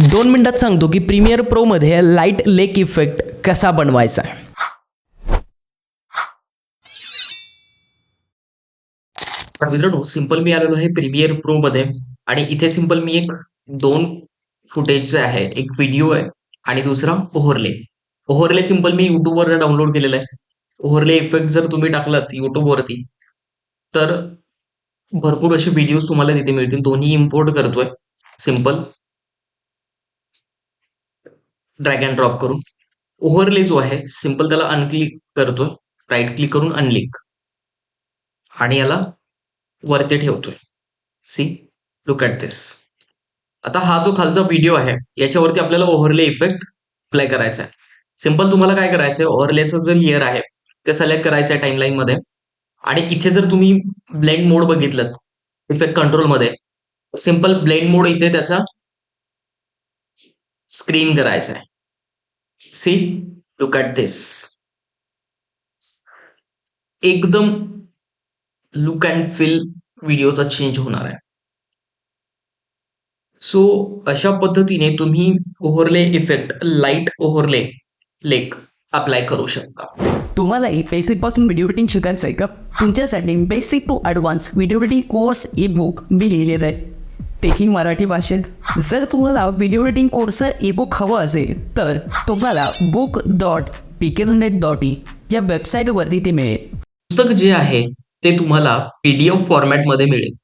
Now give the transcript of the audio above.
दोन मिनिटात सांगतो की प्रीमियर प्रोमध्ये लाइट लेक इफेक्ट कसा बनवायचा? आहे पण मित्रांनो सिंपल मी आलेलो आहे प्रीमियर प्रो मध्ये. आणि इथे सिंपल मी एक दोन फुटेज जे आहे एक व्हिडिओ आहे आणि दुसरा ओव्हरले. ओव्हरले सिंपल मी युट्यूबवर डाउनलोड केलेला आहे. ओव्हरले इफेक्ट जर तुम्ही टाकलात युट्यूबवरती तर भरपूर असे व्हिडिओज तुम्हाला तिथे मिळतील. दोन्ही इम्पोर्ट करतोय. सिंपल ड्रॅग अँड ड्रॉप करून. ओव्हरले जो आहे सिंपल त्याला अनक्लिक करतोय राईट क्लिक करून अनलिक आणि याला वरती ठेवतोय. सी लुक ॲट दिस आता हा जो खालचा व्हिडिओ आहे याच्यावरती आपल्याला ओव्हरले इफेक्ट अप्लाय करायचा आहे. सिंपल तुम्हाला काय करायचंय? ओव्हरलेचं जे लेअर आहे ते सिलेक्ट करायचं आहे टाइमलाईन मध्ये. आणि इथे जर तुम्ही ब्लेंड मोड बघितलं इफेक्ट कंट्रोलमध्ये सिंपल ब्लेंड मोड इथे त्याचा स्क्रीन करायचं आहे सी लुक ॲट दिस एकदम लुक अँड फील व्हिडिओचा चेंज होणार आहे. सो अशा पद्धतीने तुम्ही overlay effect light overlay leak apply करू शकता. तुम्हालाही बेसिकपासून व्हिडिओ एडिटिंग शिकायचं आहे का? तुमच्यासाठी basic to advance video editing course e book मी लिहिलेलं आहे. तेही मराठी भाषेत. जर तुम्हाला video editing course e book हवं असेल तर तुम्हाला बुक डॉट पिकेनेट डॉट इन या वेबसाईटवरती ते मिळेल. पुस्तक जे आहे ते तुम्हाला पीडीएफ फॉर्मॅटमध्ये मिळेल.